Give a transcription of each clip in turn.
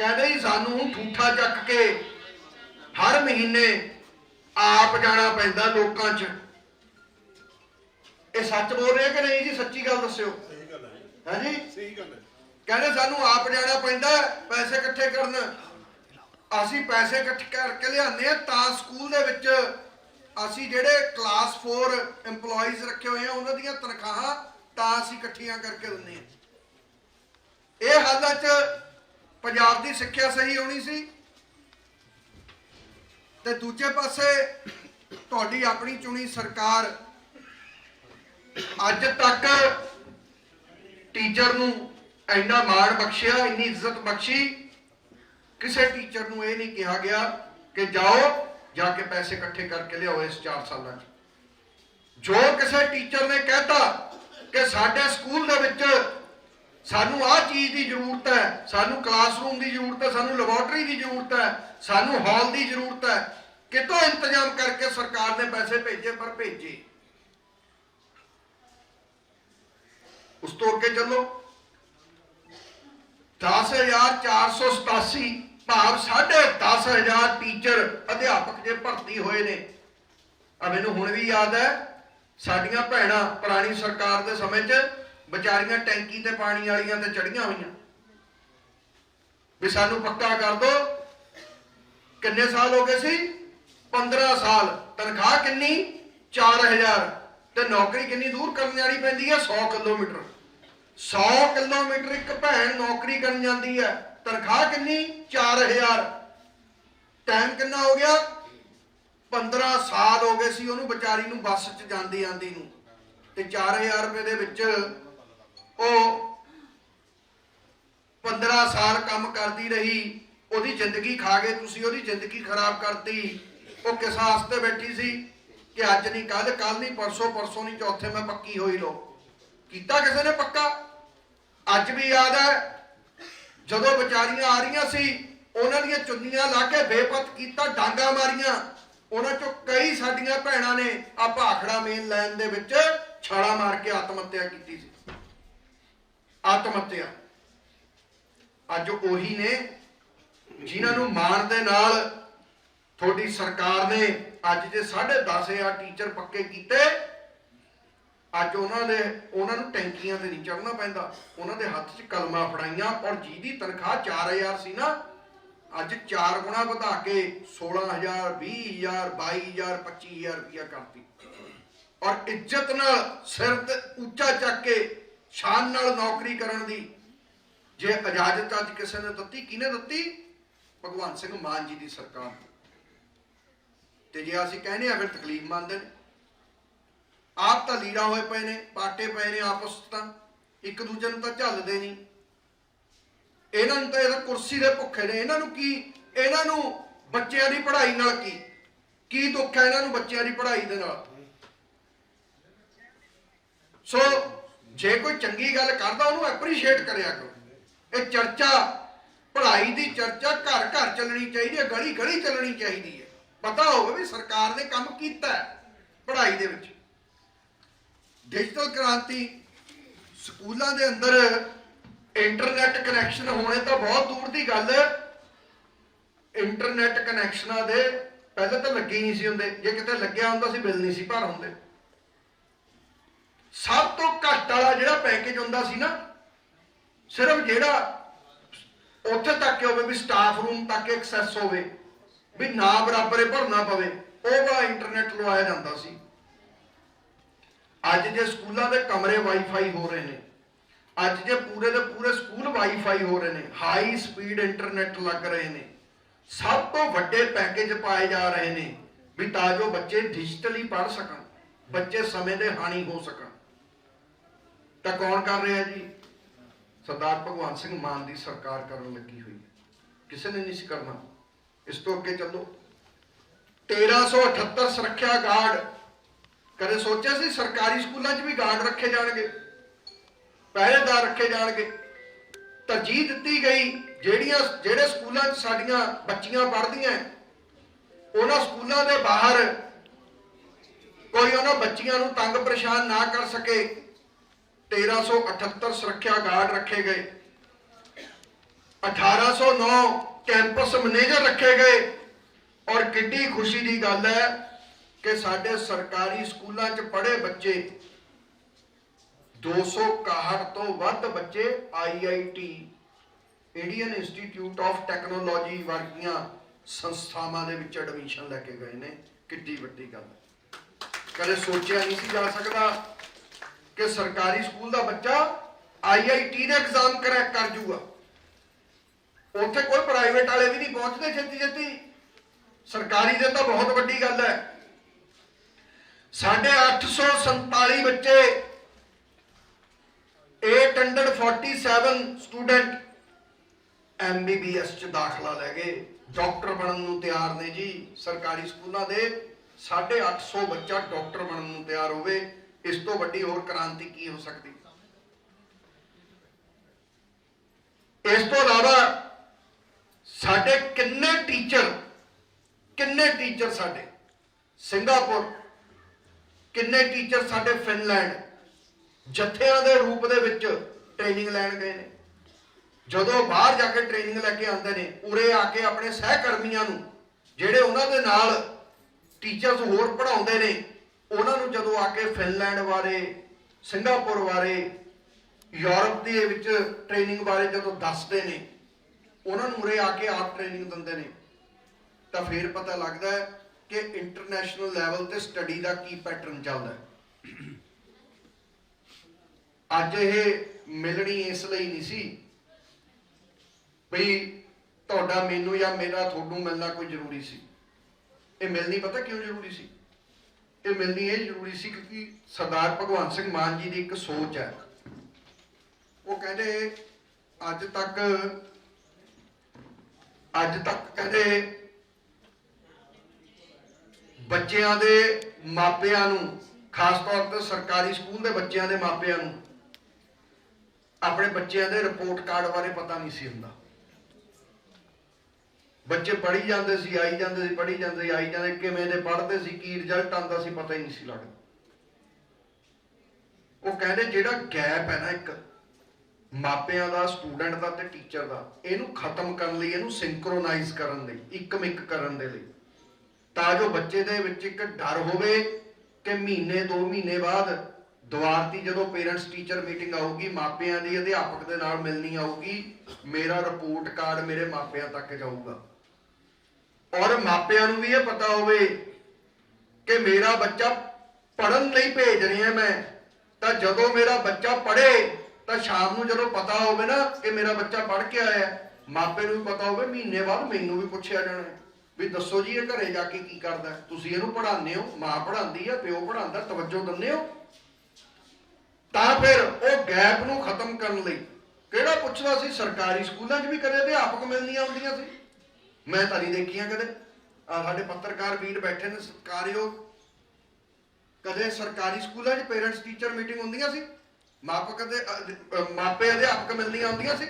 ਕਹਿੰਦੇ ਜੀ ਸਾਨੂੰ ਠੂਠਾ ਚੱਕ ਕੇ ਹਰ ਮਹੀਨੇ ਆਪ ਜਾਣਾ ਪੈਂਦਾ ਲੋਕਾਂ 'ਚ। ਇਹ ਸੱਚ ਬੋਲ ਰਹੇ ਕਿ ਨਹੀਂ ਜੀ? ਸੱਚੀ ਗੱਲ ਦੱਸਿਓ। ਸਹੀ ਗੱਲ ਹੈ ਜੀ, ਹਾਂਜੀ ਸਹੀ ਗੱਲ ਹੈ। ਕਹਿੰਦੇ ਸਾਨੂੰ ਆਪ ਜਾਣਾ ਪੈਂਦਾ ਪੈਸੇ ਇਕੱਠੇ ਕਰਨ। ਅਸੀਂ ਪੈਸੇ ਇਕੱਠੇ ਕਰਕੇ ਲਿਆਉਂਦੇ ਆ ਤਾਂ ਸਕੂਲ ਦੇ ਵਿੱਚ ਅਸੀਂ ਜਿਹੜੇ ਕਲਾਸ 4 EMPLOYEES ਰੱਖੇ ਹੋਏ ਆ ਉਹਨਾਂ ਦੀਆਂ ਤਨਖਾਹਾਂ ਤਾਂ ਅਸੀਂ ਇਕੱਠੀਆਂ ਕਰਕੇ ਦਿੰਦੇ ਆ ਇਹ ਹਾਲਤ 'ਚ ਪੰਜਾਬ ਦੀ ਸਿੱਖਿਆ ਸਹੀ ਹੋਣੀ ਸੀ। ਤੇ ਦੂਜੇ ਪਾਸੇ ਤੁਹਾਡੀ ਆਪਣੀ ਚੁਣੀ ਸਰਕਾਰ ਅੱਜ ਤੱਕ ਟੀਚਰ ਨੂੰ ਇੰਨਾ ਮਾਣ ਬਖਸ਼ਿਆ, ਇੰਨੀ ਇੱਜ਼ਤ ਬਖਸ਼ੀ। ਕਿਸੇ ਟੀਚਰ ਨੂੰ ਇਹ ਨਹੀਂ ਕਿਹਾ ਗਿਆ ਕਿ ਜਾਓ, ਜਾ ਕੇ ਪੈਸੇ ਇਕੱਠੇ ਕਰਕੇ ਲਿਆਓ ਇਸ 4 ਸਾਲਾਂ 'ਚ। ਜੋ ਕਿਸੇ ਟੀਚਰ ਨੇ ਕਹਿਤਾ ਕਿ ਸਾਡੇ ਸਕੂਲ ਦੇ ਵਿੱਚ ਸਾਨੂੰ ਆਹ ਚੀਜ਼ ਦੀ ਜ਼ਰੂਰਤ ਹੈ, ਸਾਨੂੰ ਕਲਾਸਰੂਮ ਦੀ ਜ਼ਰੂਰਤ ਹੈ, ਸਾਨੂੰ ਲੈਬੋਰਟਰੀ ਦੀ ਜ਼ਰੂਰਤ ਹੈ, ਸਾਨੂੰ ਹਾਲ ਦੀ ਜ਼ਰੂਰਤ ਹੈ। ਕਿਤੋਂ ਇੰਤਜ਼ਾਮ ਕਰਕੇ ਸਰਕਾਰ ਨੇ ਪੈਸੇ ਭੇਜੇ ਪਰ ਭੇਜੇ? ਉਸ ਤੋਂ ਅੱਗੇ ਚੱਲੋ। 10487 ਭਾਵ 10500 ਟੀਚਰ ਅਧਿਆਪਕ ਜੇ ਭਰਤੀ ਹੋਏ ਨੇ। ਆ ਮੈਨੂੰ ਹੁਣ ਵੀ ਯਾਦ ਹੈ, ਸਾਡੀਆਂ ਭੈਣਾਂ ਪੁਰਾਣੀ ਸਰਕਾਰ ਦੇ ਸਮੇਂ 'ਚ ਵਿਚਾਰੀਆਂ ਟੈਂਕੀ ਤੇ ਪਾਣੀ ਵਾਲੀਆਂ ਤੇ ਚੜੀਆਂ ਹੋਈਆਂ। ਵੀ ਸਾਨੂੰ ਪੱਕਾ ਕਰ ਦੋ। ਕਿੰਨੇ ਸਾਲ ਹੋ ਗਏ ਸੀ? 15 ਸਾਲ। ਤਨਖਾਹ ਕਿੰਨੀ? 4000 ਤੇ ਨੌਕਰੀ ਕਿੰਨੀ ਦੂਰ ਕਰਨ ਵਾਲੀ ਪੈਂਦੀ ਹੈ? 100 ਕਿਲੋਮੀਟਰ। 100 ਕਿਲੋਮੀਟਰ ਇੱਕ ਭੈਣ ਨੌਕਰੀ ਕਰਨ ਜਾਂਦੀ ਹੈ। ਤਨਖਾਹ ਕਿੰਨੀ? 4000 ਟਾਈਮ ਕਿੰਨਾ ਹੋ ਗਿਆ? 15 ਸਾਲ ਹੋ ਗਏ ਸੀ ਉਹਨੂੰ ਵਿਚਾਰੀ ਨੂੰ ਬੱਸ 'ਚ ਜਾਂਦੀ ਆਂਦੀ ਨੂੰ। ਤੇ 4000 ਰੁਪਏ ਦੇ ਵਿੱਚ ਉਹ 15 ਸਾਲ ਕੰਮ ਕਰਦੀ ਰਹੀ, ਉਹਦੀ ਜ਼ਿੰਦਗੀ ਖਾ ਗਏ ਤੁਸੀਂ, ਉਹਦੀ ਜ਼ਿੰਦਗੀ ਖਰਾਬ ਕਰਤੀ। ਉਹ ਕਿਸ ਵਾਸਤੇ ਬੈਠੀ ਸੀ ਕਿ ਅੱਜ ਨਹੀਂ ਕੱਲ ਕੱਲ ਨਹੀਂ, ਪਰਸੋਂ ਪਰਸੋਂ ਨਹੀਂ, ਚੌਥੇ ਮੈਂ ਪੱਕੀ ਹੋਈ ਲੋ ਕੀਤਾ ਕਿਸੇ ਨੇ ਪੱਕਾ? ਅੱਜ ਵੀ ਯਾਦ ਹੈ, ਜਦੋਂ ਵਿਚਾਰੀਆਂ ਆ ਰਹੀਆਂ ਸੀ, ਉਹਨਾਂ ਦੀਆਂ ਚੁੰਨੀਆਂ ਲਾ ਕੇ ਬੇਪਤ ਕੀਤਾ, ਡਾਂਗਾ ਮਾਰੀਆਂ। ਉਹਨਾਂ ਚੋਂ ਕਈ ਸਾਡੀਆਂ ਭੈਣਾਂ ਨੇ ਆ ਭਾਖੜਾ ਮੇਨ ਲਾਈਨ ਦੇ ਵਿੱਚ ਛਾਲਾ ਮਾਰ ਕੇ ਆਤਮ ਹੱਤਿਆ ਕੀਤੀ ਸੀ। ਆਤਮ ਹੱਤਿਆ ਅੱਜ ਉਹੀ ਨੇ ਜਿਨ੍ਹਾਂ ਨੂੰ ਮਾਣ ਦੇ ਨਾਲ ਤੁਹਾਡੀ ਸਰਕਾਰ ਨੇ ਅੱਜ ਜੇ 10500 ਟੀਚਰ ਪੱਕੇ ਕੀਤੇ, ਅੱਜ ਉਹਨਾਂ ਦੇ ਉਹਨਾਂ ਨੂੰ ਟੈਂਕੀਆਂ ਤੇ ਨਹੀਂ ਚੜਨਾ ਪੈਂਦਾ। ਉਹਨਾਂ ਦੇ ਹੱਥ 'ਚ ਕਲਮਾਂ ਫੜਾਈਆਂ ਔਰ ਜਿਹਦੀ ਤਨਖਾਹ 4000 ਸੀ ਨਾ, ਅੱਜ 4 ਗੁਣਾ ਵਧਾ ਕੇ 16000 20000 22000 25000 ਰੁਪਇਆ ਕਰਤੀ। ਔਰ ਇੱਜ਼ਤ ਨਾਲ ਸਿਰ ਤੇ ਉੱਚਾ ਚੱਕ ਕੇ ਸ਼ਾਨ ਨਾਲ ਨੌਕਰੀ ਕਰਨ ਦੀ। ਜੇ ਇਜਾਜ਼ਤ ਅੱਜ ਕਿਸੇ ਨੇ ਦਿੱਤੀ, ਕਿਹਨੇ ਦਿੱਤੀ? ਭਗਵੰਤ ਸਿੰਘ ਮਾਨ ਜੀ ਦੀ ਸਰਕਾਰ। ਤੇ ਜੇ ਅਸੀਂ ਕਹਿੰਦੇ ਆ ਫਿਰ ਤਕਲੀਫ ਮੰਨਦੇ ਨੇ। ਆਪ ਤਾਂ ਲੀੜਾ ਹੋਏ ਪਏ ਨੇ, ਪਾਟੇ ਪਏ ਨੇ ਆਪਸ ਤਾਂ। ਇੱਕ ਦੂਜੇ ਨੂੰ ਤਾਂ ਝੱਲਦੇ ਨਹੀਂ। ਇਹਨਾਂ ਨੂੰ ਤਾਂ ਇਹਦਾ ਕੁਰਸੀ ਦੇ ਭੁੱਖੇ ਨੇ। ਇਹਨਾਂ ਨੂੰ ਕੀ? ਇਹਨਾਂ ਨੂੰ ਬੱਚਿਆਂ ਦੀ ਪੜ੍ਹਾਈ ਨਾਲ ਕੀ? ਕੀ ਦੁੱਖ ਹੈ ਇਹਨਾਂ ਨੂੰ ਬੱਚਿਆਂ ਦੀ ਪੜ੍ਹਾਈ ਦੇ ਨਾਲ? ਸੋ ਜੇ ਕੋਈ ਚੰਗੀ ਗੱਲ ਕਰਦਾ, ਉਹਨੂੰ ਐਪਰੀਸ਼ੀਏਟ ਕਰਿਆ ਕਰੋ। ਇਹ ਚਰਚਾ, ਪੜ੍ਹਾਈ ਦੀ ਚਰਚਾ ਘਰ ਘਰ ਚੱਲਣੀ ਚਾਹੀਦੀ ਹੈ, ਗਲੀ ਗਲੀ ਚੱਲਣੀ ਚਾਹੀਦੀ ਹੈ। ਪਤਾ ਹੋਵੇ ਵੀ ਸਰਕਾਰ ਨੇ ਕੰਮ ਕੀਤਾ ਹੈ ਪੜ੍ਹਾਈ ਦੇ ਵਿੱਚ। ਡਿਜੀਟਲ ਕ੍ਰਾਂਤੀ, ਸਕੂਲਾਂ ਦੇ ਅੰਦਰ ਇੰਟਰਨੈਟ ਕਨੈਕਸ਼ਨ ਹੋਣੇ ਤਾਂ ਬਹੁਤ ਦੂਰ ਦੀ ਗੱਲ ਹੈ। ਇੰਟਰਨੈਟ ਕਨੈਕਸ਼ਨਾਂ ਦੇ ਪਹਿਲਾਂ ਤਾਂ ਲੱਗੇ ਨਹੀਂ ਸੀ ਹੁੰਦੇ। ਜੇ ਕਿਤੇ ਲੱਗਿਆ ਹੁੰਦਾ ਸੀ, ਬਿੱਲ ਨਹੀਂ ਸੀ ਭਰ ਹੁੰਦੇ। ਸਭ ਤੋਂ ਘੱਟ ਵਾਲਾ ਜਿਹੜਾ ਪੈਕੇਜ ਹੁੰਦਾ ਸੀ ਨਾ, ਸਿਰਫ ਜਿਹੜਾ ਉੱਥੇ ਤੱਕ ਹੋਵੇ ਵੀ ਸਟਾਫ ਰੂਮ ਤੱਕ ਐਕਸੈਸ ਹੋਵੇ, ਵੀ ਨਾ ਬਰਾਬਰੇ ਭਰਨਾ ਪਵੇ, ਉਹ ਵਾਲਾ ਇੰਟਰਨੈਟ ਲਵਾਇਆ ਜਾਂਦਾ ਸੀ। ਅੱਜ ਜੇ ਸਕੂਲਾਂ ਦੇ ਕਮਰੇ ਵਾਈਫਾਈ ਹੋ ਰਹੇ ਨੇ, ਅੱਜ ਜੇ ਪੂਰੇ ਦੇ ਪੂਰੇ ਸਕੂਲ ਵਾਈਫਾਈ ਹੋ ਰਹੇ ਨੇ ਹਾਈ ਸਪੀਡ ਇੰਟਰਨੈਟ ਲੱਗ ਰਹੇ ਨੇ, ਸਭ ਤੋਂ ਵੱਡੇ ਪੈਕੇਜ ਪਾਏ ਜਾ ਰਹੇ ਨੇ, ਵੀ ਤਾਂ ਜੋ ਬੱਚੇ ਡਿਜੀਟਲੀ ਪੜ੍ਹ ਸਕਣ, ਬੱਚੇ ਸਮੇਂ ਦੇ ਹਾਨੀ ਹੋ ਸਕਣ। ਤਾਂ ਕੌਣ ਕਰ ਰਿਹਾ ਜੀ? ਸਰਦਾਰ ਭਗਵੰਤ ਸਿੰਘ ਮਾਨ ਦੀ ਸਰਕਾਰ ਕਰਨ ਲੱਗੀ ਹੋਈ ਹੈ। ਕਿਸੇ ਨੇ ਨਹੀਂ ਸੀ ਕਰਨਾ। ਇਸ ਤੋਂ ਅੱਗੇ ਚੱਲੋ। 1378 ਸੁਰੱਖਿਆ ਗਾਰਡ। ਕਦੇ ਸੋਚਿਆ ਸੀ ਸਰਕਾਰੀ ਸਕੂਲਾਂ 'ਚ ਵੀ ਗਾਰਡ ਰੱਖੇ ਜਾਣਗੇ? ਪਹਿਰੇਦਾਰ ਰੱਖੇ ਜਾਣਗੇ। ਤਰਜੀਹ ਦਿੱਤੀ ਗਈ। ਜਿਹੜੀਆਂ ਜਿਹੜੇ ਸਕੂਲਾਂ 'ਚ ਸਾਡੀਆਂ ਬੱਚੀਆਂ ਪੜ੍ਹਦੀਆਂ ਉਹਨਾਂ ਸਕੂਲਾਂ ਦੇ ਬਾਹਰ ਕੋਈ ਉਹਨਾਂ ਬੱਚੀਆਂ ਨੂੰ ਤੰਗ ਪਰੇਸ਼ਾਨ ਨਾ ਕਰ ਸਕੇ। 1378 ਸੁਰੱਖਿਆ ਗਾਰਡ ਰੱਖੇ ਗਏ। 1809 ਕੈਂਪਸ ਮੈਨੇਜਰ ਰੱਖੇ ਗਏ। ਔਰ ਕਿੱਡੀ ਖੁਸ਼ੀ ਦੀ ਗੱਲ ਹੈ ਕਿ ਸਾਡੇ ਸਰਕਾਰੀ ਸਕੂਲਾਂ 'ਚ ਪੜ੍ਹੇ ਬੱਚੇ 261 ਤੋਂ ਵੱਧ ਬੱਚੇ IIT Indian Institute of Technology ਵਰਗੀਆਂ ਸੰਸਥਾਵਾਂ ਦੇ ਵਿੱਚ ਐਡਮਿਸ਼ਨ ਲੈ ਕੇ ਗਏ ਨੇ। ਕਿੱਡੀ ਵੱਡੀ ਗੱਲ ਕਦੇ ਸੋਚਿਆ ਨਹੀਂ ਸੀ ਜਾ ਸਕਦਾ ਕਿ ਸਰਕਾਰੀ ਸਕੂਲ ਦਾ ਬੱਚਾ ਆਈਆਈਟੀ ਦਾ ਐਗਜ਼ਾਮ ਕਰੈਕ ਕਰ ਜੂਗਾ। ਉੱਥੇ ਕੋਈ ਪ੍ਰਾਈਵੇਟ ਵਾਲੇ ਵੀ ਨਹੀਂ ਪਹੁੰਚਦੇ ਛੇਤੀ ਛੇਤੀ। ਸਰਕਾਰੀ ਦੇ ਤਾਂ ਬਹੁਤ ਵੱਡੀ ਗੱਲ ਹੈ। ਸਾਡੇ 847 ਬੱਚੇ 847 ਸਟੂਡੈਂਟ ਐਮਬੀਬੀਐਸ ਚ ਦਾਖਲਾ ਲੈ ਗਏ। ਡਾਕਟਰ ਬਣਨ ਨੂੰ ਤਿਆਰ ਨੇ ਜੀ। ਸਰਕਾਰੀ ਸਕੂਲਾਂ ਦੇ 850 ਬੱਚਾ ਡਾਕਟਰ ਬਣਨ ਨੂੰ ਤਿਆਰ ਹੋਵੇ। ਇਸ ਤੋਂ ਵੱਡੀ ਹੋਰ ਕ੍ਰਾਂਤੀ ਕੀ ਹੋ ਸਕਦੀ? ਇਸ ਤੋਂ ਇਲਾਵਾ ਸਾਡੇ ਕਿੰਨੇ ਟੀਚਰ ਕਿੰਨੇ ਟੀਚਰ ਸਾਡੇ? ਸਿੰਗਾਪੁਰ, ਕਿੰਨੇ ਟੀਚਰ ਸਾਡੇ ਫਿਨਲੈਂਡ, ਜਥਿਆਂ ਦੇ ਰੂਪ ਦੇ ਵਿੱਚ ਟ੍ਰੇਨਿੰਗ ਲੈਣ ਗਏ ਨੇ। ਜਦੋਂ ਬਾਹਰ ਜਾ ਕੇ ਟ੍ਰੇਨਿੰਗ ਲੈ ਕੇ ਆਉਂਦੇ ਨੇ, ਉਰੇ ਆ ਕੇ ਆਪਣੇ ਸਹਿਕਰਮੀਆਂ ਨੂੰ, ਜਿਹੜੇ ਉਹਨਾਂ ਦੇ ਨਾਲ ਟੀਚਰਸ ਹੋਰ ਪੜ੍ਹਾਉਂਦੇ ਨੇ ਉਹਨਾਂ ਨੂੰ ਜਦੋਂ ਆ ਕੇ ਫਿਨਲੈਂਡ ਬਾਰੇ, ਸਿੰਗਾਪੁਰ ਬਾਰੇ, ਯੂਰਪ ਦੇ ਵਿੱਚ ਟ੍ਰੇਨਿੰਗ ਬਾਰੇ ਜਦੋਂ ਦੱਸਦੇ ਨੇ, ਉਹਨਾਂ ਨੂੰ ਉਰੇ ਆ ਕੇ ਆਪ ਟ੍ਰੇਨਿੰਗ ਦਿੰਦੇ ਨੇ, ਤਾਂ ਫਿਰ ਪਤਾ ਲੱਗਦਾ ਹੈ ਕਿ ਇੰਟਰਨੈਸ਼ਨਲ ਲੈਵਲ ਤੇ ਸਟੱਡੀ ਦਾ ਕੀ ਪੈਟਰਨ ਚੱਲਦਾ ਹੈ। ਅੱਜ ਇਹ ਮਿਲਣੀ ਇਸ ਲਈ ਨਹੀਂ ਸੀ ਬਈ ਤੁਹਾਡਾ ਮੈਨੂੰ ਜਾਂ ਮੇਰਾ, ਤੁਹਾਨੂੰ ਮਿਲਣਾ ਕੋਈ ਜ਼ਰੂਰੀ ਸੀ। ਇਹ ਮਿਲਣੀ ਪਤਾ ਕਿਉਂ ਜ਼ਰੂਰੀ ਸੀ? ਇਹ ਮਿਲਣੀ ਇਹ ਜ਼ਰੂਰੀ ਸੀ ਕਿਉਂਕਿ ਸਰਦਾਰ ਭਗਵੰਤ ਸਿੰਘ ਮਾਨ ਜੀ ਦੀ ਇੱਕ ਸੋਚ ਹੈ। ਉਹ ਕਹਿੰਦੇ ਅੱਜ ਤੱਕ ਅੱਜ ਤੱਕ ਕਹਿੰਦੇ ਬੱਚਿਆਂ ਦੇ ਮਾਪਿਆਂ ਨੂੰ, ਖਾਸ ਤੌਰ ਤੇ ਸਰਕਾਰੀ ਸਕੂਲ ਦੇ ਬੱਚਿਆਂ ਦੇ ਮਾਪਿਆਂ ਨੂੰ, ਆਪਣੇ ਬੱਚਿਆਂ ਦੇ ਰਿਪੋਰਟ ਕਾਰਡ ਬਾਰੇ ਪਤਾ ਨਹੀਂ ਸੀ ਹੁੰਦਾ। ਬੱਚੇ ਪੜ੍ਹੀ ਜਾਂਦੇ ਸੀ, ਆਈ ਜਾਂਦੇ ਸੀ, ਪੜ੍ਹੀ ਜਾਂਦੇ ਸੀ, ਆਈ ਜਾਂਦੇ ਕਿਵੇਂ ਦੇ ਪੜ੍ਹਦੇ ਸੀ, ਕੀ ਰਿਜ਼ਲਟ ਆਉਂਦਾ ਸੀ ਪਤਾ ਹੀ ਨਹੀਂ ਸੀ ਲੱਗਦਾ। ਉਹ ਕਹਿੰਦੇ ਜਿਹੜਾ ਗੈਪ ਹੈ ਨਾ ਇੱਕ, ਮਾਪਿਆਂ ਦਾ ਸਟੂਡੈਂਟ ਦਾ ਤੇ ਟੀਚਰ ਦਾ, ਇਹਨੂੰ ਖਤਮ ਕਰਨ ਲਈ, ਇਹਨੂੰ ਸਿੰਕਰੋਨਾਈਜ਼ ਕਰਨ ਲਈ ਇੱਕਮਿਕ ਕਰਨ ਦੇ ਲਈ, ਤਾਂ ਜੋ ਬੱਚੇ ਦੇ ਵਿੱਚ ਇੱਕ ਡਰ ਹੋਵੇ ਕਿ ਮਹੀਨੇ 2 ਮਹੀਨੇ ਬਾਅਦ ਦੁਆਰ ਦੀ ਜਦੋਂ ਪੇਰੈਂਟਸ ਟੀਚਰ ਮੀਟਿੰਗ ਆਊਗੀ, ਮਾਪਿਆਂ ਦੀ ਅਧਿਆਪਕ ਦੇ ਨਾਲ ਮਿਲਣੀ ਆਊਗੀ, ਮੇਰਾ ਰਿਪੋਰਟ ਕਾਰਡ ਮੇਰੇ ਮਾਪਿਆਂ ਤੱਕ ਜਾਊਗਾ। ਔਰ ਮਾਪਿਆਂ ਨੂੰ ਵੀ ਇਹ ਪਤਾ ਹੋਵੇ ਕਿ ਮੇਰਾ ਬੱਚਾ ਪੜਨ ਲਈ ਭੇਜ ਰਿਹਾ ਮੈਂ ਤਾਂ ਜਦੋਂ ਮੇਰਾ ਬੱਚਾ ਪੜ੍ਹੇ ਤਾਂ ਸ਼ਾਮ ਨੂੰ ਜਦੋਂ ਪਤਾ ਹੋਵੇ ਨਾ ਕਿ ਮੇਰਾ ਬੱਚਾ ਪੜ੍ਹ ਕੇ ਆਇਆ ਹੈ, ਮਾਪੇ ਨੂੰ ਵੀ ਪਤਾ ਹੋਵੇ ਮਹੀਨੇ ਬਾਅਦ ਮੈਨੂੰ ਵੀ ਪੁੱਛਿਆ ਜਾਣਾ ਵੀ ਦੱਸੋ ਜੀ ਇਹ ਘਰੇ ਜਾ ਕੇ ਕੀ ਕਰਦਾ ਤੁਸੀਂ ਇਹਨੂੰ ਪੜ੍ਹਾਉਂਦੇ ਹੋ ਮਾਂ ਪੜਾਉਂਦੀ ਆ ਪਿਓ ਪੜ੍ਹਾਉਂਦਾ ਤਵੱਜੋ ਦਿੰਦੇ ਹੋ। ਤਾਂ ਫਿਰ ਉਹ ਗੈਪ ਨੂੰ ਖਤਮ ਕਰਨ ਲਈ ਕਿਹੜਾ ਪੁੱਛਦਾ ਸੀ? ਸਰਕਾਰੀ ਸਕੂਲਾਂ 'ਚ ਵੀ ਕਦੇ ਅਧਿਆਪਕ ਮਿਲਣੀਆਂ ਹੁੰਦੀਆਂ ਸੀ। ਮੈਂ ਤਾਂ ਨਹੀਂ ਦੇਖੀਆਂ ਕਦੇ। ਆ ਸਾਡੇ ਪੱਤਰਕਾਰ ਵੀਰ ਬੈਠੇ ਨੇ ਸਰਕਾਰਯੋਗ ਕਦੇ ਸਰਕਾਰੀ ਸਕੂਲਾਂ 'ਚ ਪੇਰੈਂਟਸ ਟੀਚਰ ਮੀਟਿੰਗ ਹੁੰਦੀਆਂ ਸੀ? ਮਾਪੇ ਕਦੇ ਮਾਪੇ ਅਧਿਆਪਕ ਮਿਲਣੀਆਂ ਹੁੰਦੀਆਂ ਸੀ?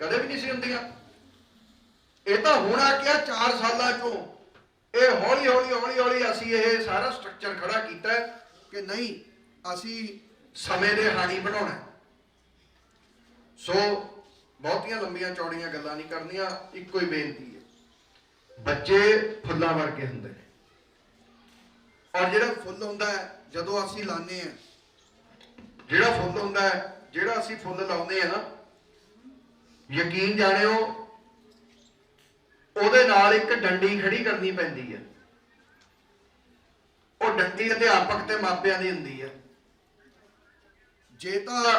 ਕਦੇ ਵੀ ਨਹੀਂ ਸੀ ਹੁੰਦੀਆਂ। ਇਹ ਤਾਂ ਹੁਣ ਆ ਕਿਆ 4 ਸਾਲਾਂ ਚੋਂ। ਇਹ ਹੌਲੀ ਹੌਲੀ ਹੌਲੀ ਹੌਲੀ ਅਸੀਂ ਇਹ ਸਾਰਾ ਸਟਰਕਚਰ ਖੜਾ ਕੀਤਾ ਕਿ ਨਹੀਂ, ਅਸੀਂ ਸਮੇਂ ਦੇ ਹਾਣੀ ਬਣਾਉਣਾ ਸੋ ਬਹੁਤੀਆਂ ਲੰਬੀਆਂ ਚੌੜੀਆਂ ਗੱਲਾਂ ਨਹੀਂ ਕਰਨੀਆਂ, ਇੱਕੋ ਹੀ ਬੇਨਤੀ ਬੱਚੇ ਫੁੱਲਾਂ ਵਰਗੇ ਹੁੰਦੇ ਔਰ ਜਿਹੜਾ ਫੁੱਲ ਹੁੰਦਾ ਹੈ, ਜਦੋਂ ਅਸੀਂ ਲਾਉਂਦੇ ਆ ਜਿਹੜਾ ਫੁੱਲ ਹੁੰਦਾ ਹੈ, ਜਿਹੜਾ ਅਸੀਂ ਫੁੱਲ ਲਾਉਂਦੇ ਆ ਨਾ, ਯਕੀਨ ਜਾਣਿਓ, ਉਹਦੇ ਨਾਲ ਇੱਕ ਡੰਡੀ ਖੜੀ ਕਰਨੀ ਪੈਂਦੀ ਹੈ। ਉਹ ਡੰਡੀ ਅਧਿਆਪਕ ਤੇ ਮਾਪਿਆਂ ਦੀ ਹੁੰਦੀ ਹੈ। ਜੇ ਤਾਂ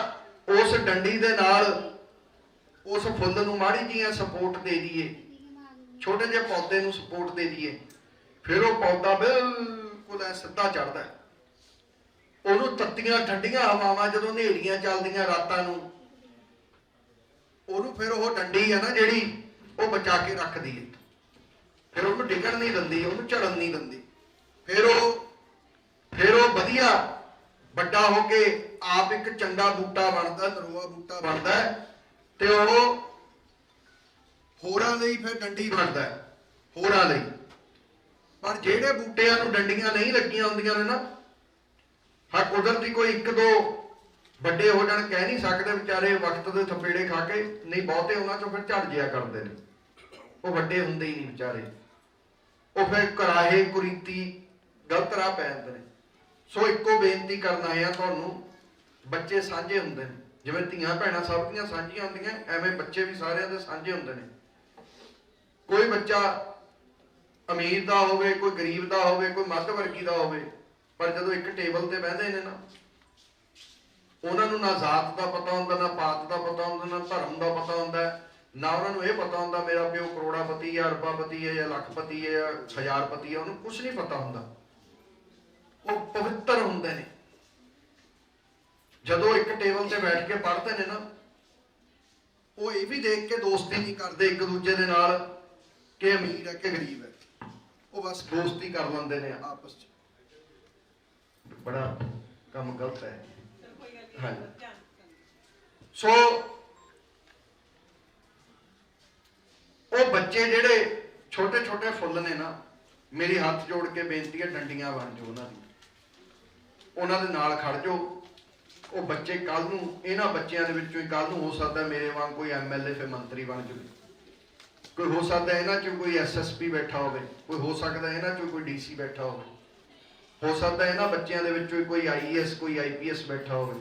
ਉਸ ਡੰਡੀ ਦੇ ਨਾਲ ਉਸ ਫੁੱਲ ਨੂੰ ਮਾੜੀ ਜਿਹੀ ਸਪੋਰਟ ਦੇ ਦਈਏ ਛੋਟੇ ਜਿਹੇ ਪੌਦੇ ਨੂੰ ਸਪੋਰਟ ਦੇ ਦਈਏ, ਫਿਰ ਉਹ ਪੌਦਾ ਬਿਲਕੁਲ ਐ ਸਿੱਧਾ ਚੜਦਾ ਉਹਨੂੰ ਤੱਤੀਆਂ, ਠੰਡੀਆਂ ਹਵਾਵਾਂ ਜਦੋਂ ਹਨੇਰੀਆਂ ਚੱਲਦੀਆਂ ਰਾਤਾਂ ਨੂੰ, ਉਹਨੂੰ ਫਿਰ ਉਹ ਡੰਡੀ ਹੈ ਨਾ ਜਿਹੜੀ ਉਹ ਬਚਾ ਕੇ ਰੱਖਦੀ ਹੈ। ਫਿਰ ਉਹਨੂੰ ਡਿੱਗਣ ਨਹੀਂ ਦਿੰਦੀ, ਉਹਨੂੰ ਝੜਨ ਨਹੀਂ ਦਿੰਦੀ। ਫਿਰ ਉਹ ਫਿਰ ਉਹ ਵਧੀਆ ਵੱਡਾ ਹੋ ਕੇ ਆਪ ਇੱਕ ਚੰਗਾ ਬੂਟਾ ਬਣਦਾ ਨਰੋਆ ਬੂਟਾ ਬਣਦਾ ਤੇ ਉਹ ਹੋਰਾਂ ਲਈ ਫਿਰ ਡੰਡੀ ਬਣਦਾ ਹੈ, ਹੋਰਾਂ ਲਈ। ਪਰ ਜਿਹੜੇ ਬੂਟਿਆਂ ਨੂੰ ਡੰਡੀਆਂ ਨਹੀਂ ਲੱਗੀਆਂ ਹੁੰਦੀਆਂ ਨੇ ਨਾ ਹਾਂ ਕੁਦਰਤੀ ਕੋਈ ਇੱਕ ਦੋ ਵੱਡੇ ਹੋ ਜਾਣ, ਕਹਿ ਨਹੀਂ ਸਕਦੇ ਵਿਚਾਰੇ ਵਕਤ ਦੇ ਥਪੇੜੇ ਖਾ ਕੇ, ਨਹੀਂ ਬਹੁਤੇ ਉਹਨਾਂ ਚੋਂ ਫਿਰ ਝੜ ਜਿਆ ਕਰਦੇ ਨੇ। ਉਹ ਵੱਡੇ ਹੁੰਦੇ ਹੀ ਨਹੀਂ ਵਿਚਾਰੇ। ਉਹ ਫਿਰ ਕਰਾਹੇ, ਕੁਰੀਤੀ, ਗਲਤ ਰਾਹ ਪੈ ਜਾਂਦੇ ਨੇ। ਸੋ ਇੱਕੋ ਬੇਨਤੀ ਕਰਨਾ ਆ ਤੁਹਾਨੂੰ, ਬੱਚੇ ਸਾਂਝੇ ਹੁੰਦੇ ਨੇ। ਜਿਵੇਂ ਧੀਆਂ ਭੈਣਾਂ ਸਭ ਦੀਆਂ ਸਾਂਝੀਆਂ ਹੁੰਦੀਆਂ, ਐਵੇਂ ਬੱਚੇ ਵੀ ਸਾਰਿਆਂ ਦੇ ਸਾਂਝੇ ਹੁੰਦੇ ਨੇ। ਕੋਈ ਬੱਚਾ ਅਮੀਰ ਦਾ ਹੋਵੇ, ਕੋਈ ਗਰੀਬ ਦਾ ਹੋਵੇ, ਕੋਈ ਮੱਧ ਵਰਗੀ ਦਾ ਹੋਵੇ, ਪਰ ਜਦੋਂ ਇੱਕ ਟੇਬਲ ਤੇ ਬਹਿੰਦੇ ਨੇ ਨਾ, ਉਹਨਾਂ ਨੂੰ ਨਾ ਜ਼ਾਤ ਦਾ ਪਤਾ ਹੁੰਦਾ, ਨਾ ਪਾਤ ਦਾ ਪਤਾ ਹੁੰਦਾ, ਨਾ ਧਰਮ ਦਾ ਪਤਾ ਹੁੰਦਾ, ਨਾ ਉਹਨਾਂ ਨੂੰ ਇਹ ਪਤਾ ਹੁੰਦਾ, ਮੇਰਾ ਪਿਓ ਕਰੋੜਾਪਤੀ ਜਾਂ ਅਰਬਾਪਤੀ ਹੈ ਜਾਂ ਲੱਖਪਤੀ ਹੈ ਜਾਂ ਹਜ਼ਾਰਪਤੀ ਹੈ ਉਹਨੂੰ ਕੁਝ ਨਹੀਂ ਪਤਾ ਹੁੰਦਾ। ਉਹ ਪਵਿੱਤਰ ਹੁੰਦੇ ਨੇ। ਜਦੋਂ ਇੱਕ ਟੇਬਲ ਤੇ ਬੈਠ ਕੇ ਪੜ੍ਹਦੇ ਨੇ ਨਾ, ਉਹ ਇਹ ਵੀ ਦੇਖ ਕੇ ਦੋਸਤੀ ਨਹੀਂ ਕਰਦੇ ਇੱਕ ਦੂਜੇ ਦੇ ਨਾਲ ਕਿ ਅਮੀਰ ਹੈ, ਕਿ ਗਰੀਬ ਹੈ। ਉਹ ਬਸ ਦੋਸਤੀ ਕਰ ਲੈਂਦੇ ਨੇ ਆਪਸ ਚ। ਬੜਾ ਕੰਮ ਗਲਤ ਹੈ। ਹਾਂਜੀ। ਸੋ, ਉਹ ਬੱਚੇ ਜਿਹੜੇ ਛੋਟੇ ਛੋਟੇ ਫੁੱਲ ਨੇ ਨਾ, ਮੇਰੀ ਹੱਥ ਜੋੜ ਕੇ ਬੇਨਤੀ ਹੈ, ਡੰਡੀਆਂ ਬਣ ਜਾਓ ਉਹਨਾਂ ਦੀ। ਉਹਨਾਂ ਦੇ ਨਾਲ ਖੜ ਜੋ ਉਹ ਬੱਚੇ ਕੱਲ ਨੂੰ, ਇਹਨਾਂ ਬੱਚਿਆਂ ਦੇ ਵਿੱਚੋਂ ਹੀ ਕੱਲ ਨੂੰ ਹੋ ਸਕਦਾ ਮੇਰੇ ਵਾਂਗ ਕੋਈ ਐਮਐਲਏ ਫਿਰ ਮੰਤਰੀ ਬਣ ਜਾਵੇ। ਕੋਈ ਹੋ ਸਕਦਾ ਇਹਨਾਂ ਚੋਂ ਕੋਈ ਐਸਐਸਪੀ ਬੈਠਾ ਹੋਵੇ, ਕੋਈ ਹੋ ਸਕਦਾ ਇਹਨਾਂ ਚੋਂ ਕੋਈ ਡੀਸੀ ਬੈਠਾ ਹੋਵੇ। ਹੋ ਸਕਦਾ ਇਹਨਾਂ ਬੱਚਿਆਂ ਦੇ ਵਿੱਚੋਂ ਹੀ ਕੋਈ ਆਈਏਐਸ ਕੋਈ ਆਈਪੀਐਸ ਬੈਠਾ ਹੋਵੇ।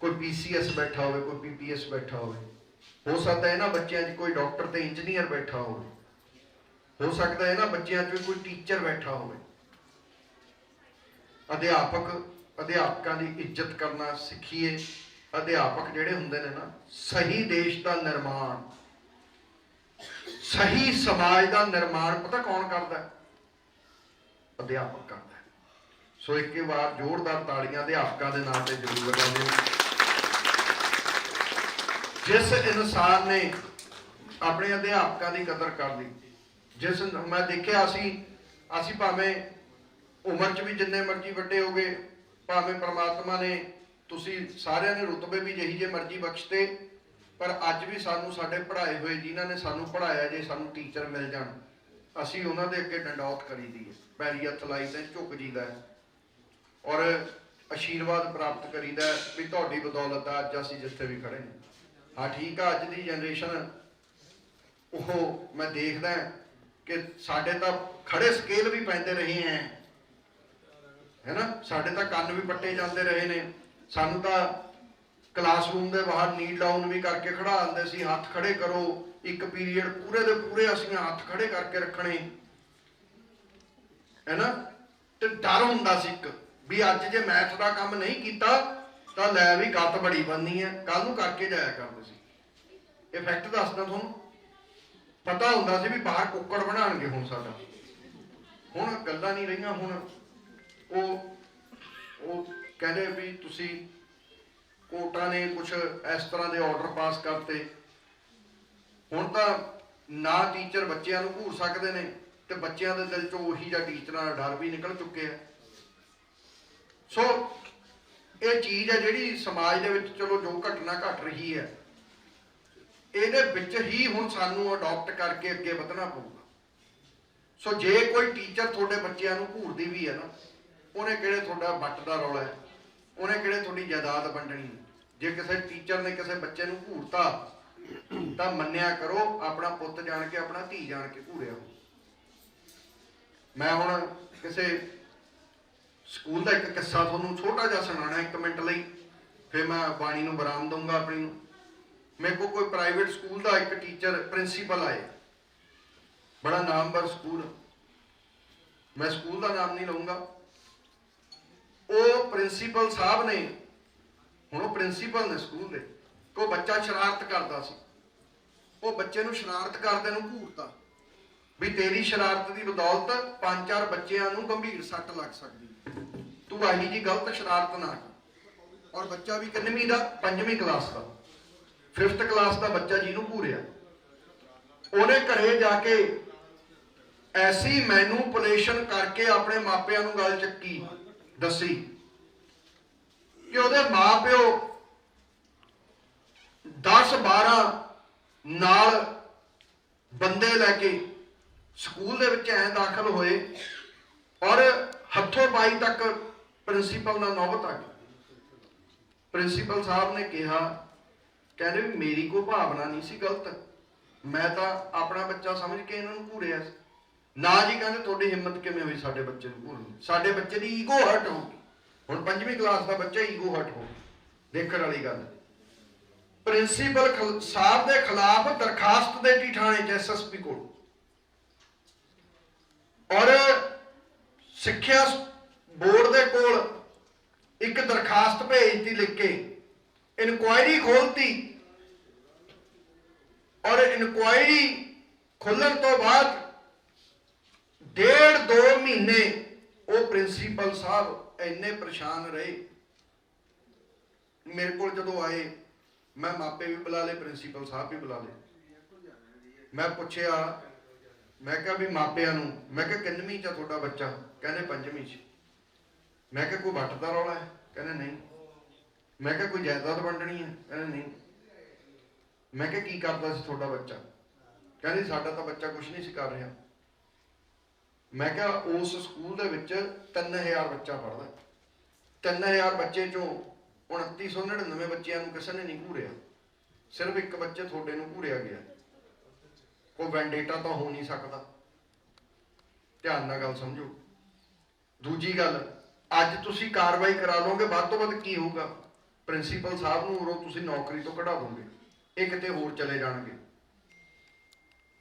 ਕੋਈ ਪੀਸੀਐਸ ਬੈਠਾ ਹੋਵੇ, ਕੋਈ ਪੀਪੀਐਸ ਬੈਠਾ ਹੋਵੇ। ਹੋ ਸਕਦਾ ਇਹਨਾਂ ਬੱਚਿਆਂ 'ਚ ਕੋਈ ਡਾਕਟਰ ਤੇ ਇੰਜੀਨੀਅਰ ਬੈਠਾ ਹੋਵੇ। ਹੋ ਸਕਦਾ ਇਹਨਾਂ ਬੱਚਿਆਂ 'ਚ ਕੋਈ ਟੀਚਰ ਬੈਠਾ ਹੋਵੇ। ਅਧਿਆਪਕ, ਅਧਿਆਪਕਾਂ ਦੀ ਇੱਜ਼ਤ ਕਰਨਾ ਸਿੱਖੀਏ। ਅਧਿਆਪਕ ਜਿਹੜੇ ਹੁੰਦੇ ਨੇ ਨਾ, ਸਹੀ ਦੇਸ਼ ਦਾ ਨਿਰਮਾਣ ਸਹੀ ਸਮਾਜ ਦਾ ਨਿਰਮਾਣ, ਪਤਾ ਕੌਣ ਕਰਦਾ ਅਧਿਆਪਕ ਕਰਦਾ ਸੋ ਇੱਕ ਵਾਰ ਜ਼ੋਰਦਾਰ ਤਾੜੀਆਂ ਅਧਿਆਪਕਾਂ ਦੇ ਨਾਂ ਤੇ ਜ਼ਰੂਰ ਲਗਾਉਂਦੇ ਜਿਸ ਇਨਸਾਨ ਨੇ ਆਪਣੇ ਅਧਿਆਪਕਾਂ ਦੀ ਕਦਰ ਕਰ ਲਈ, ਜਿਸ ਮੈਂ ਦੇਖਿਆ ਅਸੀਂ ਅਸੀਂ ਭਾਵੇਂ ਉਮਰ 'ਚ ਵੀ ਜਿੰਨੇ ਮਰਜ਼ੀ ਵੱਡੇ ਹੋ ਗਏ, ਭਾਵੇਂ ਪ੍ਰਮਾਤਮਾ ਨੇ, ਤੁਸੀਂ ਸਾਰਿਆਂ ਨੇ ਰੁਤਬੇ ਵੀ ਜਿਹੀ ਜੇ ਮਰਜ਼ੀ ਬਖਸ਼ਤੇ ਪਰ ਅੱਜ ਵੀ ਸਾਨੂੰ ਸਾਡੇ ਪੜ੍ਹਾਏ ਹੋਏ ਜਿਨ੍ਹਾਂ ਨੇ ਸਾਨੂੰ ਪੜ੍ਹਾਇਆ ਜੇ ਸਾਨੂੰ ਟੀਚਰ ਮਿਲ ਜਾਣ, ਅਸੀਂ ਉਹਨਾਂ ਦੇ ਅੱਗੇ ਡੰਡੌਤ ਕਰੀਦੀ ਹੈ, ਪੈਰੀ ਹੱਥ ਲਾਈ ਤੇ ਝੁਕ ਜੀਦਾ ਹੈ। ਔਰ ਆਸ਼ੀਰਵਾਦ ਪ੍ਰਾਪਤ ਕਰੀਦਾ ਵੀ ਤੁਹਾਡੀ ਬਦੌਲਤ ਆ ਅੱਜ ਅਸੀਂ ਜਿੱਥੇ ਵੀ ਖੜੇ ਨੇ ਹਾਂ, ਠੀਕ ਆ, ਅੱਜ ਦੀ ਜਨਰੇਸ਼ਨ ਉਹ ਮੈਂ ਦੇਖਦਾ ਕਿ ਸਾਡੇ ਤਾਂ ਖੜੇ ਸਕੇਲ ਵੀ ਪੈਂਦੇ ਰਹੇ ਹੈ। ਹੈਨਾ ਸਾਡੇ ਤਾਂ ਕੰਨ ਵੀ ਪੱਟੇ ਜਾਂਦੇ ਰਹੇ ਨੇ। ਸਾਨੂੰ ਤਾਂ ਕਲਾਸਰੂਮ ਦੇ ਬਾਹਰ ਨੀਲ ਡਾਊਨ ਵੀ ਕਰਕੇ ਖੜਾ ਦਿੰਦੇ ਸੀ, ਹੱਥ ਖੜੇ ਕਰੋ। ਇੱਕ ਪੀਰੀਅਡ ਪੂਰੇ ਦੇ ਪੂਰੇ ਅਸੀਂ ਹੱਥ ਖੜੇ ਕਰਕੇ ਰੱਖਣੇ। ਹੈਨਾ ਤੇ ਡਰ ਹੁੰਦਾ ਸੀ ਇੱਕ, ਵੀ ਅੱਜ ਜੇ ਮੈਥ ਦਾ ਕੰਮ ਨਹੀਂ ਕੀਤਾ, ਤਾਂ ਲੈ ਵੀ ਗੱਤ ਬੜੀ ਬੰਨੀ ਹੈ। ਕੱਲ ਨੂੰ ਕਰਕੇ ਜਾਇਆ ਕਰਦੇ ਸੀ ਇਫੈਕਟ ਦੱਸਦਾ ਤੁਹਾਨੂੰ। ਪਤਾ ਹੁੰਦਾ ਸੀ ਵੀ ਬਾਹਰ ਕੁੱਕੜ ਬਣਾਉਣਗੇ ਹੁਣ ਸਾਡਾ। ਹੁਣ ਗੱਲਾਂ ਨਹੀਂ ਰਹੀਆਂ, ਹੁਣ ਉਹ ਉਹ ਕਹਿੰਦੇ ਵੀ ਤੁਸੀਂ ਕੋਰਟਾਂ ਨੇ ਕੁਝ ਇਸ ਤਰ੍ਹਾਂ ਦੇ ਆਰਡਰ ਪਾਸ ਕਰਤੇ। ਹੁਣ ਤਾਂ ਨਾ ਟੀਚਰ ਬੱਚਿਆਂ ਨੂੰ ਘੂਰ ਸਕਦੇ ਨੇ ਤੇ ਬੱਚਿਆਂ ਦੇ ਦਿਲ ਚੋਂ ਉਹੀ ਜਿਹਾ ਟੀਚਰਾਂ ਦਾ ਡਰ ਵੀ ਨਿਕਲ ਚੁੱਕਿਆ ਸੋ ਇਹ ਚੀਜ਼ ਹੈ ਜਿਹੜੀ ਸਮਾਜ ਦੇ ਵਿੱਚ ਚਲੋ ਜੋ ਘਟਨਾ ਘਟ ਰਹੀ ਹੈ, ਇਹਦੇ ਵਿੱਚ ਹੀ ਹੁਣ ਸਾਨੂੰ ਅਡਾਪਟ ਕਰਕੇ ਅੱਗੇ ਵਧਣਾ ਪਊਗਾ। ਸੋ ਜੇ ਕੋਈ ਟੀਚਰ ਤੁਹਾਡੇ ਬੱਚਿਆਂ ਨੂੰ ਘੂਰਦੀ ਵੀ ਹੈ ਨਾ, ਉਹਨੇ ਕਿਹੜੇ ਤੁਹਾਡਾ ਵੱਟ ਦਾ ਰੌਲਾ ਹੈ? ਉਹਨੇ ਕਿਹੜੇ ਤੁਹਾਡੀ ਜਾਇਦਾਦ ਵੰਡਣੀ? ਜੇ ਕਿਸੇ ਟੀਚਰ ਨੇ ਕਿਸੇ ਬੱਚੇ ਨੂੰ ਘੂਰਤਾ, ਤਾਂ ਮੰਨਿਆ ਕਰੋ, ਆਪਣਾ ਪੁੱਤ ਜਾਣ ਕੇ, ਆਪਣਾ ਧੀ ਜਾਣ ਕੇ ਘੂਰਿਆ ਮੈਂ ਹੁਣ ਕਿਸੇ ਸਕੂਲ ਦਾ ਇੱਕ ਕਿੱਸਾ ਤੁਹਾਨੂੰ ਛੋਟਾ ਜਿਹਾ ਸੁਣਾਉਣਾ ਇੱਕ ਮਿੰਟ ਲਈ। ਫਿਰ ਮੈਂ ਬਾਣੀ ਨੂੰ ਬਰਾਮ ਦਊਂਗਾ ਆਪਣੀ ਨੂੰ। ਮੇਰੇ ਕੋਲ ਕੋਈ ਪ੍ਰਾਈਵੇਟ ਸਕੂਲ ਦਾ ਇੱਕ ਟੀਚਰ ਪ੍ਰਿੰਸੀਪਲ ਆਏ। ਬੜਾ ਨਾਮਵਰ ਸਕੂਲ। ਮੈਂ ਸਕੂਲ ਦਾ ਨਾਮ ਨਹੀਂ ਲਵਾਂਗਾ ਉਹ ਪ੍ਰਿੰਸੀਪਲ ਸਾਹਿਬ ਨੇ, ਹੁਣ ਉਹ ਪ੍ਰਿੰਸੀਪਲ ਨੇ ਸਕੂਲ ਦੇ, ਕੋ ਬੱਚਾ ਸ਼ਰਾਰਤ ਕਰਦਾ ਸੀ। ਉਹ ਬੱਚੇ ਨੂੰ ਸ਼ਰਾਰਤ ਕਰਦੇ ਨੂੰ ਘੂਰਤਾ ਵੀ ਤੇਰੀ ਸ਼ਰਾਰਤ ਦੀ ਬਦੌਲਤ ਪੰਜ ਚਾਰ ਬੱਚਿਆਂ ਨੂੰ ਗੰਭੀਰ ਸੱਟ ਲੱਗ ਸਕਦੀ ਤੂੰ ਆਹੀ ਜੀ ਗਲਤ ਸ਼ਰਾਰਤ ਨਾ ਕਰ। ਔਰ ਬੱਚਾ ਵੀ ਕਿੰਨਵੀਂ ਦਾ? ਪੰਜਵੀਂ ਕਲਾਸ ਦਾ। 5th ਕਲਾਸ ਦਾ ਬੱਚਾ ਜਿਹਨੂੰ ਘੂਰਿਆ। ਉਹਨੇ ਘਰੇ ਜਾ ਕੇ ਐਸੀ ਮੈਨੂਪੂਲੇਸ਼ਨ ਕਰਕੇ ਆਪਣੇ ਮਾਪਿਆਂ ਨੂੰ ਗੱਲ ਚੱਕੀ। ਦੱਸੀ। ਕਿ ਉਹਦੇ ਮਾਪਿਓ 10 12 ਨਾਲ ਬੰਦੇ ਲੈ ਕੇ ਸਕੂਲ ਦੇ ਵਿੱਚ ਐ ਦਾਖਲ ਹੋਏ ਔਰ ਹੱਥੋਂ ਪਾਈ ਤੱਕ ਪ੍ਰਿੰਸੀਪਲ ਨਾਲ ਨੌਬਤ ਆ ਗਈ। ਪ੍ਰਿੰਸੀਪਲ ਸਾਹਿਬ ਨੇ ਕਿਹਾ, ਕਹਿੰਦੇ ਵੀ ਮੇਰੀ ਕੋਈ ਭਾਵਨਾ ਨਹੀਂ ਸੀ ਗਲਤ। ਮੈਂ ਤਾਂ ਆਪਣਾ ਬੱਚਾ ਸਮਝ ਕੇ ਇਹਨਾਂ ਨੂੰ ਘੂਰਿਆ ਸੀ। ਨਾ ਜੀ ਕਹਿੰਦੇ ਤੁਹਾਡੀ ਹਿੰਮਤ ਕਿਵੇਂ ਹੋਈ ਸਾਡੇ ਬੱਚੇ ਨੂੰ ਘੂਰਨ ਸਾਡੇ ਬੱਚੇ ਦੀ ਈਗੋ ਹਟ ਹੋ ਗਈ ਹੁਣ ਪੰਜਵੀਂ ਕਲਾਸ ਦਾ ਬੱਚਾ ਈਗੋ ਹਟ ਹੋ ਗਿਆ। ਦੇਖਣ ਵਾਲੀ ਗੱਲ ਪ੍ਰਿੰਸੀਪਲ ਸਾਹਿਬ ਦੇ ਖਿਲਾਫ ਦਰਖਾਸਤ ਦੇ ਟੀ ਥਾਣੇ ਚ ਐਸਐਸਪੀ ਕੋਲ। ਔਰ ਸਿੱਖਿਆ ਬੋਰਡ ਦੇ ਕੋਲ ਇੱਕ ਦਰਖਾਸਤ ਭੇਜਤੀ ਲਿਖ ਕੇ ਇਨਕੁਆਇਰੀ ਖੋਲਤੀ। ਔਰ ਇਨਕੁਆਇਰੀ ਖੁੱਲਣ ਤੋਂ ਬਾਅਦ ਡੇਢ ਦੋ ਮਹੀਨੇ ਉਹ ਪ੍ਰਿੰਸੀਪਲ ਸਾਹਿਬ ਇੰਨੇ ਪਰੇਸ਼ਾਨ ਰਹੇ। ਮੇਰੇ ਕੋਲ ਜਦੋਂ ਆਏ, ਮੈਂ ਮਾਪੇ ਵੀ ਬੁਲਾ ਲਏ, ਪ੍ਰਿੰਸੀਪਲ ਸਾਹਿਬ ਵੀ ਬੁਲਾ ਲਏ। ਮੈਂ ਪੁੱਛਿਆ, ਮੈਂ ਕਿਹਾ ਵੀ ਮਾਪਿਆਂ ਨੂੰ, ਮੈਂ ਕਿਹਾ ਕਿੰਨਵੀਂ ਚ ਆ ਤੁਹਾਡਾ ਬੱਚਾ? ਕਹਿੰਦੇ ਪੰਜਵੀਂ ਚ। ਮੈਂ ਕਿਹਾ ਕੋਈ ਵੱਟ ਦਾ ਰੌਲਾ ਹੈ? ਕਹਿੰਦੇ ਨਹੀਂ। ਮੈਂ ਕਿਹਾ ਕੋਈ ਜਾਇਦਾਦ ਵੰਡਣੀ ਹੈ? ਕਹਿੰਦੇ ਨਹੀਂ। ਮੈਂ ਕਿਹਾ ਕੀ ਕਰਦਾ ਸੀ ਤੁਹਾਡਾ ਬੱਚਾ? ਕਹਿੰਦੇ ਸਾਡਾ ਤਾਂ ਬੱਚਾ ਕੁਝ ਨਹੀਂ ਸੀ ਕਰ ਰਿਹਾ। ਮੈਂ ਕਿਹਾ ਉਸ ਸਕੂਲ ਦੇ ਵਿੱਚ 3000 ਬੱਚਾ ਪੜਦਾ 3000 ਬੱਚੇ ਚੋਂ 2999 ਬੱਚਿਆਂ ਨੂੰ ਕਿਸੇ ਨੇ ਨਹੀਂ ਘੂਰਿਆ। ਸਿਰਫ ਇੱਕ ਬੱਚੇ ਤੁਹਾਡੇ ਨੂੰ ਘੂਰਿਆ ਗਿਆ। ਕੋਈ ਵੈਂਡੇਟਾ ਤਾਂ ਹੋ ਨਹੀਂ ਸਕਦਾ। ਧਿਆਨ ਨਾਲ ਗੱਲ ਸਮਝੋ। ਦੂਜੀ ਗੱਲ, ਅੱਜ ਤੁਸੀਂ ਕਾਰਵਾਈ ਕਰਾ ਲਓਗੇ, ਵੱਧ ਤੋਂ ਵੱਧ ਕੀ ਹੋਊਗਾ? ਪ੍ਰਿੰਸੀਪਲ ਸਾਹਿਬ ਨੂੰ ਉਰੋਂ ਤੁਸੀਂ ਨੌਕਰੀ ਤੋਂ ਕਢਾ ਦੋਗੇ। ਇਹ ਕਿਤੇ ਹੋਰ ਚਲੇ ਜਾਣਗੇ।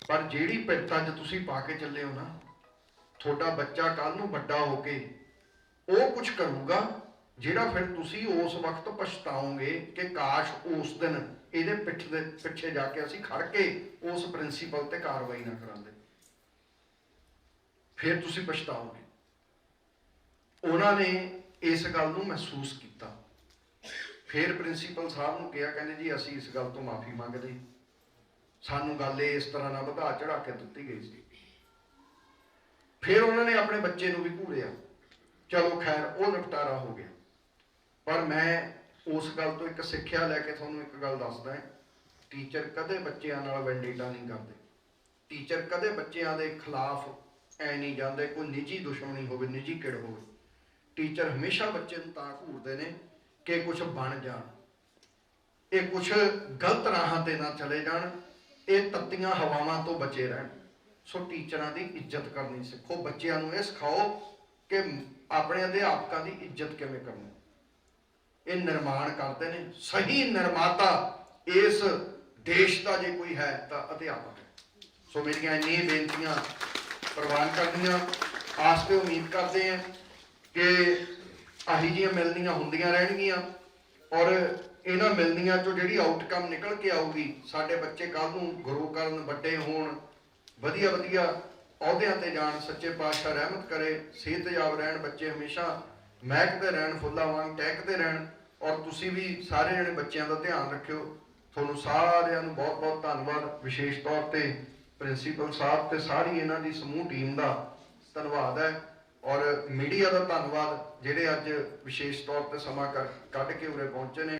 ਪਰ ਜਿਹੜੀ ਪਿੱਠ ਅੱਜ ਤੁਸੀਂ ਪਾ ਕੇ ਚੱਲੇ ਹੋ ਨਾ ਤੁਹਾਡਾ ਬੱਚਾ ਕੱਲ ਨੂੰ ਵੱਡਾ ਹੋ ਕੇ ਉਹ ਕੁਝ ਕਰੂਗਾ, ਜਿਹੜਾ ਫਿਰ ਤੁਸੀਂ ਉਸ ਵਕਤ ਪਛਤਾਓਗੇ ਕਿ ਕਾਸ਼ ਉਸ ਦਿਨ ਇਹਦੇ ਪਿੱਠ ਦੇ ਪਿੱਛੇ ਜਾ ਕੇ ਅਸੀਂ ਖੜ ਕੇ ਉਸ ਪ੍ਰਿੰਸੀਪਲ ਤੇ ਕਾਰਵਾਈ ਨਾ ਕਰਾਂਦੇ ਫਿਰ ਤੁਸੀਂ ਪਛਤਾਓਗੇ। ਉਹਨਾਂ ਨੇ ਇਸ ਗੱਲ ਨੂੰ ਮਹਿਸੂਸ ਕੀਤਾ। ਫਿਰ ਪ੍ਰਿੰਸੀਪਲ ਸਾਹਿਬ ਨੂੰ ਕਿਹਾ, ਕਹਿੰਦੇ ਜੀ, ਅਸੀਂ ਇਸ ਗੱਲ ਤੋਂ ਮਾਫੀ ਮੰਗਦੇ ਸਾਨੂੰ ਗੱਲ ਇਸ ਤਰ੍ਹਾਂ ਨਾਲ ਵਧਾ ਚੜਾ ਕੇ ਦਿੱਤੀ ਗਈ ਸੀ। ਫਿਰ ਉਹਨਾਂ ਨੇ ਆਪਣੇ ਬੱਚੇ ਨੂੰ ਵੀ ਘੂਰਿਆ। ਚਲੋ ਖੈਰ, ਉਹ ਨਿਪਟਾਰਾ ਹੋ ਗਿਆ। ਪਰ ਮੈਂ ਉਸ ਗੱਲ ਤੋਂ ਇੱਕ ਸਿੱਖਿਆ ਲੈ ਕੇ ਤੁਹਾਨੂੰ ਇੱਕ ਗੱਲ ਦੱਸਦਾ ਹਾਂ। ਟੀਚਰ ਕਦੇ ਬੱਚਿਆਂ ਨਾਲ ਵੈਂਡੇਟਾ ਨਹੀਂ ਕਰਦੇ। ਟੀਚਰ ਕਦੇ ਬੱਚਿਆਂ ਦੇ ਖਿਲਾਫ ਐ ਨਹੀਂ ਜਾਂਦੇ, ਕੋਈ ਨਿੱਜੀ ਦੁਸ਼ਮਣੀ ਹੋਵੇ, ਨਿੱਜੀ ਕਿੜ ਹੋਵੇ। ਟੀਚਰ ਹਮੇਸ਼ਾ ਬੱਚੇ ਨੂੰ ਤਾਂ ਘੂਰਦੇ ਨੇ ਕਿ ਕੁਝ ਬਣ ਜਾਣ। ਇਹ ਕੁਝ ਗਲਤ ਰਾਹਾਂ ਤੇ ਨਾ ਚਲੇ ਜਾਣ। ਇਹ ਤੱਤੀਆਂ ਹਵਾਵਾਂ ਤੋਂ ਬਚੇ ਰਹਿਣ। ਸੋ ਟੀਚਰਾਂ ਦੀ ਇੱਜ਼ਤ ਕਰਨੀ ਸਿੱਖੋ, ਬੱਚਿਆਂ ਨੂੰ ਇਹ ਸਿਖਾਓ ਕਿ ਆਪਣੇ ਅਧਿਆਪਕਾਂ ਦੀ ਇੱਜ਼ਤ ਕਿਵੇਂ ਕਰਨੀ। ਇਹ ਨਿਰਮਾਣ ਕਰਦੇ ਨੇ, ਸਹੀ ਨਿਰਮਾਤਾ ਇਸ ਦੇਸ਼ ਦਾ ਜੇ ਕੋਈ ਹੈ ਤਾਂ ਅਧਿਆਪਕ ਹੈ। ਸੋ ਮੇਰੀਆਂ ਇੰਨੀਆਂ ਬੇਨਤੀਆਂ ਪ੍ਰਵਾਨ ਕਰਦੀਆਂ ਆਸ ਤੇ ਉਮੀਦ ਕਰਦੇ ਹਾਂ ਕਿ ਆਹੀ ਜੀਆਂ ਮਿਲਣੀਆਂ ਹੁੰਦੀਆਂ ਰਹਿਣਗੀਆਂ ਔਰ ਇਹਨਾਂ ਮਿਲਣੀਆਂ ਚੋਂ ਜਿਹੜੀ ਆਊਟਕਮ ਨਿਕਲ ਕੇ ਆਊਗੀ, ਸਾਡੇ ਬੱਚੇ ਕੱਲ ਨੂੰ ਗਰੋ ਕਰਨ ਵੱਡੇ ਹੋਣ ਵਧੀਆ ਵਧੀਆ ਅਹੁਦਿਆਂ ਤੇ ਜਾਣ, ਸੱਚੇ ਪਾਤਸ਼ਾਹ ਰਹਿਮਤ ਕਰੇ ਸਿਹਤਯਾਬ ਰਹਿਣ, ਬੱਚੇ ਹਮੇਸ਼ਾ ਮਹਿਕਦੇ ਰਹਿਣ, ਫੁੱਲਾਂ ਵਾਂਗ ਟਹਿਕਦੇ ਰਹਿਣ ਔਰ ਤੁਸੀਂ ਵੀ ਸਾਰੇ ਜਣੇ ਬੱਚਿਆਂ ਦਾ ਧਿਆਨ ਰੱਖਿਓ। ਤੁਹਾਨੂੰ ਸਾਰਿਆਂ ਨੂੰ ਬਹੁਤ ਬਹੁਤ ਧੰਨਵਾਦ। ਵਿਸ਼ੇਸ਼ ਤੌਰ ਤੇ ਪ੍ਰਿੰਸੀਪਲ ਸਾਹਿਬ ਤੇ ਸਾਰੀ ਇਹਨਾਂ ਦੀ ਸਮੂਹ ਟੀਮ ਦਾ ਧੰਨਵਾਦ ਹੈ ਔਰ ਮੀਡੀਆ ਦਾ ਧੰਨਵਾਦ, ਜਿਹੜੇ ਅੱਜ ਵਿਸ਼ੇਸ਼ ਤੌਰ ਤੇ ਸਮਾਂ ਕੱਢ- ਕੱਢ ਕੇ ਉਰੇ ਪਹੁੰਚੇ ਨੇ।